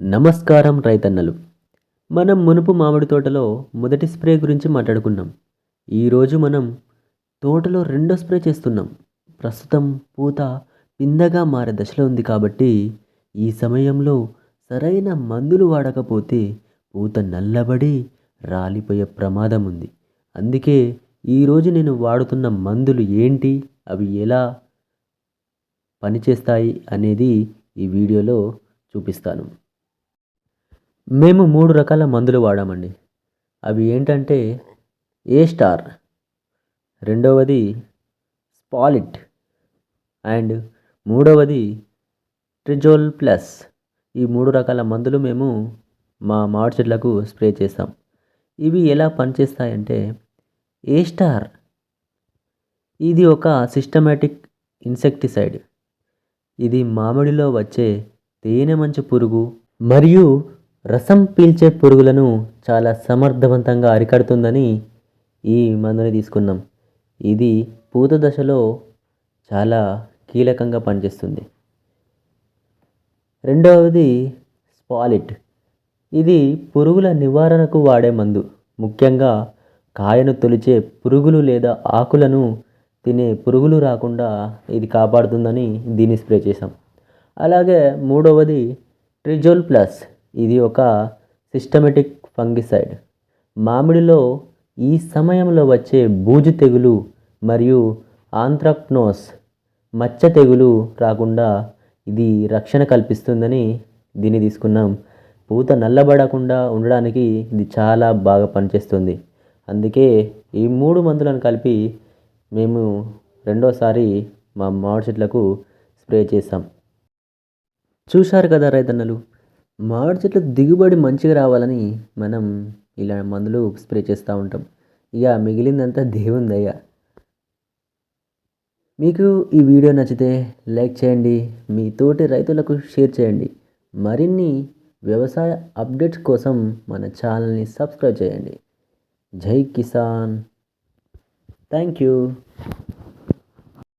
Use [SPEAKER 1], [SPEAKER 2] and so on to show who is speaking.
[SPEAKER 1] నమస్కారం రైతన్నలు. మనం మునుపు మామిడి తోటలో మొదటి స్ప్రే గురించి మాట్లాడుకున్నాం. ఈరోజు మనం తోటలో రెండో స్ప్రే చేస్తున్నాం. ప్రస్తుతం పూత పిందగా మారే దశలో ఉంది కాబట్టి ఈ సమయంలో సరైన మందులు వాడకపోతే పూత నల్లబడి రాలిపోయే ప్రమాదం ఉంది. అందుకే ఈరోజు నేను వాడుతున్న మందులు ఏంటి? అవి ఎలా పనిచేస్తాయి అనేది ఈ వీడియోలో చూపిస్తాను. మేము మూడు రకాల మందులు వాడామండి. అవి ఏంటంటే ఏ స్టార్ రెండవది స్పాలిట్ అండ్ మూడవది ట్రిజోల్ ప్లస్. ఈ మూడు రకాల మందులు మేము మా మామిడి చెట్లకు స్ప్రే చేస్తాం. ఇవి ఎలా పనిచేస్తాయంటే ఏ స్టార్ ఇది ఒక సిస్టమేటిక్ ఇన్సెక్టిసైడ్. ఇది మామిడిలో వచ్చే తేనె మంచు పురుగు మరియు రసం పీల్చే పురుగులను చాలా సమర్థవంతంగా అరికడుతుందని ఈ మందుని తీసుకున్నాం. ఇది పూత దశలో చాలా కీలకంగా పనిచేస్తుంది. రెండవది స్పాలిట్. ఇది పురుగుల నివారణకు వాడే మందు. ముఖ్యంగా కాయను తొలిచే పురుగులు లేదా ఆకులను తినే పురుగులు రాకుండా ఇది కాపాడుతుందని దీన్ని స్ప్రే చేసాం అలాగే మూడవది ట్రిజోల్ ప్లస్. ఇది ఒక సిస్టమేటిక్ ఫంగిసైడ్ మామిడిలో ఈ సమయంలో వచ్చే బూజు తెగులు మరియు ఆంథ్రాక్నోస్ మచ్చ తెగులు రాకుండా ఇది రక్షణ కల్పిస్తుందని దీన్ని తీసుకున్నాం. పూత నల్లబడకుండా ఉండడానికి ఇది చాలా బాగా పనిచేస్తుంది. అందుకే ఈ మూడు మందులను కలిపి మేము రెండోసారి మా మామిడి చెట్లకు స్ప్రే చేసాం చూశారు కదా రైతన్నలు? మామిడి చెట్ల దిగుబడి మంచిగా రావాలని మనం ఇలా మందులు స్ప్రే చేస్తూ ఉంటాం. ఇక మిగిలిందంతా దేవుని దయ. మీకు ఈ వీడియో నచ్చితే లైక్ చేయండి మీ తోటి రైతులకు షేర్ చేయండి. మరిన్ని వ్యవసాయ అప్డేట్స్ కోసం మన ఛానల్ని సబ్స్క్రైబ్ చేయండి. జై కిసాన్. Thank you.